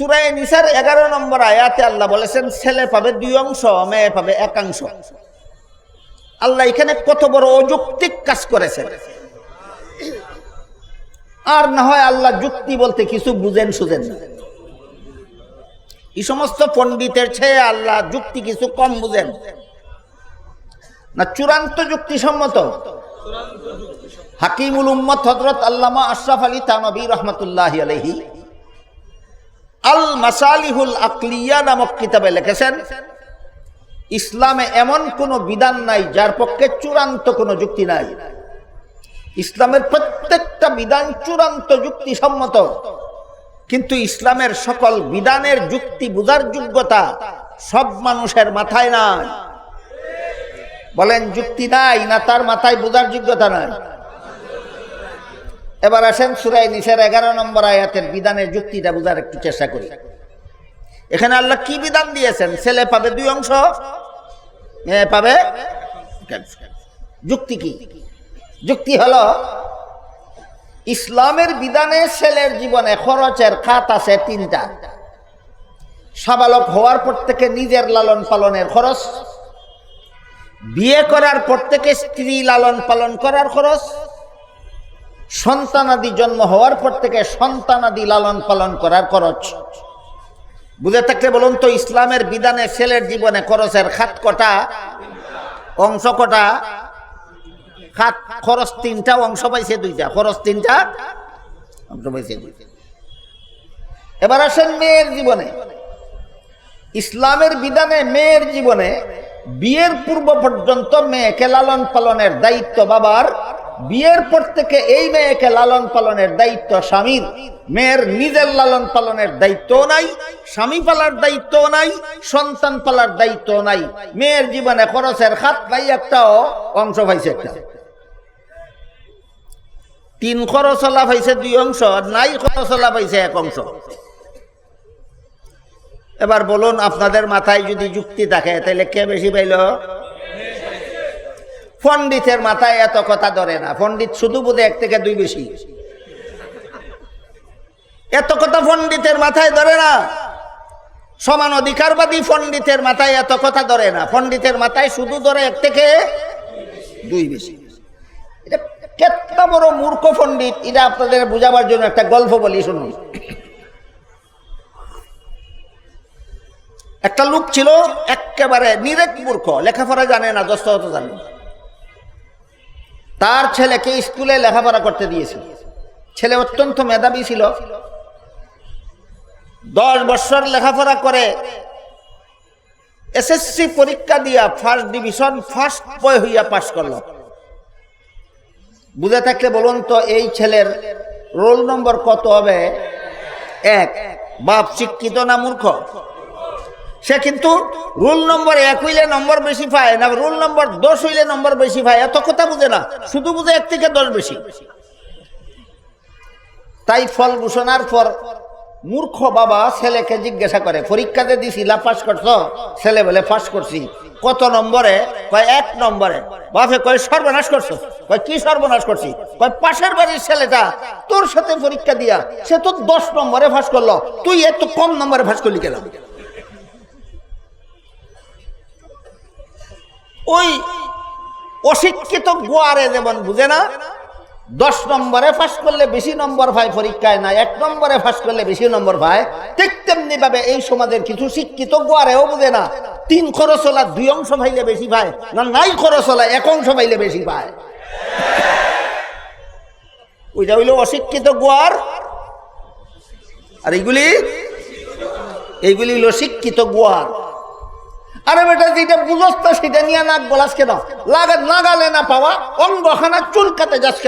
সুরায় নিসার এগারো নম্বর আয়াতে আল্লাহ বলেছেন, ছেলে পাবে দুই অংশ, মেয়ে পাবে একাংশ আল্লাহ এখানে কত বড় অযৌক্তিক কাজ করেছেন। আর না হয় আল্লাহ যুক্তি বলতে কিছু বুঝেন সুজেন না। এই সমস্ত পণ্ডিতের চেয়ে আল্লাহ যুক্তি কিছু কম বুঝেন। না, চূড়ান্ত যুক্তিসম্মত। হাকিমুল উম্মত হজরত আল্লামা আশরাফ আলী তানবী রহমতুল্লাহ আলহি আল মাসালিহুল আকলিয়া নামক কিতাবে লিখেছেন, ইসলামে এমন কোনো বিধান নাই যার পক্ষে চূড়ান্ত কোনো যুক্তি নাই। ইসলামের প্রত্যেকটা বিধান চূড়ান্ত যুক্তিসম্মত, কিন্তু ইসলামের সকল বিধানের যুক্তি বোঝার যোগ্যতা সব মানুষের মাথায় নাই। বলেন, যুক্তি নাই না তার মাথায় বোঝার যোগ্যতা নাই। এবার আসেন সুরাই নিসের এগারো নম্বর আয়াতের বিধানের যুক্তিটা বোঝার একটু চেষ্টা করি। এখানে আল্লাহ কি বিধান দিয়েছেন? ছেলে পাবে দুই অংশ। মেয়ে পাবে যুক্তি কি? যুক্তি হলো, ইসলামের বিধানে ছেলের জীবনে খরচের খাত আছে তিনটা। সাবালক হওয়ার পর থেকে নিজের লালন পালনের খরচ, বিয়ে করার পর থেকে স্ত্রী লালন পালন করার খরচ সন্তানাদি জন্ম হওয়ার পর থেকে সন্তানাদি লালন পালন করার খরচ। বুঝে থাকলে বলুন তো, ইসলামের বিধানে ছেলের জীবনে খরচের খাত কটা, অংশ কটা? খাত, খরচ তিনটা, অংশ পাইছে দুইটা, খরচ তিনটা, অংশ পাইছে দুইটা। এবার আসেন মেয়ের জীবনে। ইসলামের বিধানে মেয়ের জীবনে বিয়ের পূর্ব পর্যন্ত মেয়েকে লালন পালনের দায়িত্ব বাবার বিয়ের পর থেকে এই মেয়েকে লালন পালনের দায়িত্ব স্বামীর। মেয়ের নিজের লালন পালনের দায়িত্ব নাই, স্বামী পালার দায়িত্ব নাই, সন্তান পালার দায়িত্ব নাই। মেয়ের জীবনে খরচের খাত নাই একটাও, অংশ পাইছে একটা। তিন খরচলা পাইছে দুই অংশ নাই খরচ খরচলা পাইছে এক অংশ। এবার বলুন, আপনাদের মাথায় যদি যুক্তি থাকে, তাহলে কে বেশি পাইল? পণ্ডিতের মাথায় এত কথা ধরে না। পণ্ডিত শুধু বোধে এক থেকে দুই বেশি। এত কথা পণ্ডিতের মাথায় ধরে না। সমান অধিকারবাদী পণ্ডিতের মাথায় এত কথা ধরে না। পণ্ডিতের মাথায় শুধু ধরে এক থেকে দুই বেশি। এটা কেতটা বড় মূর্খ পণ্ডিত, এটা আপনাদের বোঝাবার জন্য একটা গল্প বলি, শুনুন। একটা লোক ছিল একেবারে নিরেক মূর্খ, লেখাপড়া জানে না দস্তগত জানে না। তার ছেলেকে স্কুলে লেখাপড়া করতে দিয়েছিল। ছেলে অত্যন্ত মেধাবী ছিল। দশ বছর লেখাপড়া করে এসএসসি পরীক্ষা দিয়া ফার্স্ট ডিভিশন ফার্স্ট বয় হইয়া পাশ করল। বুঝে থাকলে বলুন তো, এই ছেলের রোল নম্বর কত হবে? এক, বাপ শিক্ষিত না মূর্খ? সে কিন্তু রুল নম্বর এক হইলে নম্বর বেশি পায়, না রুল নম্বর দশ হইলে নম্বর বেশি পায়, এত কথা বুঝে না, শুধু বুঝে এক থেকে দশ বেশি। তাই ফল ঘোষণার পর মূর্খ বাবা ছেলেকে জিজ্ঞাসা করে পরীক্ষাতে দিছিলা পাস করছ? ছেলে বলে, পাস করছি। কত নম্বরে? কয়, এক নম্বরে। বাপে কয়, সর্বনাশ করছ। কয়, কি সর্বনাশ করছি? কয়, পাশের বাড়ির ছেলেটা, তোর সাথে পরীক্ষা দিয়া সে তো দশ নম্বরে ফাঁস করল, তুই এত কম নম্বরে ফাঁস করলি কেন? ওই অশিক্ষিত গোয়ারে যেমন বুঝে না, দশ নম্বরে ফাঁস করলে বেশি নম্বর পায় পরীক্ষায় না এক নম্বরে ফাঁস করলে বেশি নম্বর পায় ঠিক তেমনি ভাবে এই সমাজের কিছু শিক্ষিত গোয়ারেও বুঝে না। তিন খরচ হলা দুই অংশ পাইলে বেশি পায় না নাই খরচ হলা এক অংশ পাইলে বেশি পায় ওইটা হইল অশিক্ষিত গোয়ার। আর এইগুলি এইগুলি হইল শিক্ষিত গোয়ার। আরে বেটা, যেটা বুঝস তো সেটা নিয়ে নাক বলাস কেন? লাগা নাগালে না পাওয়া, অঙ্গখানা চুলকাতে যাস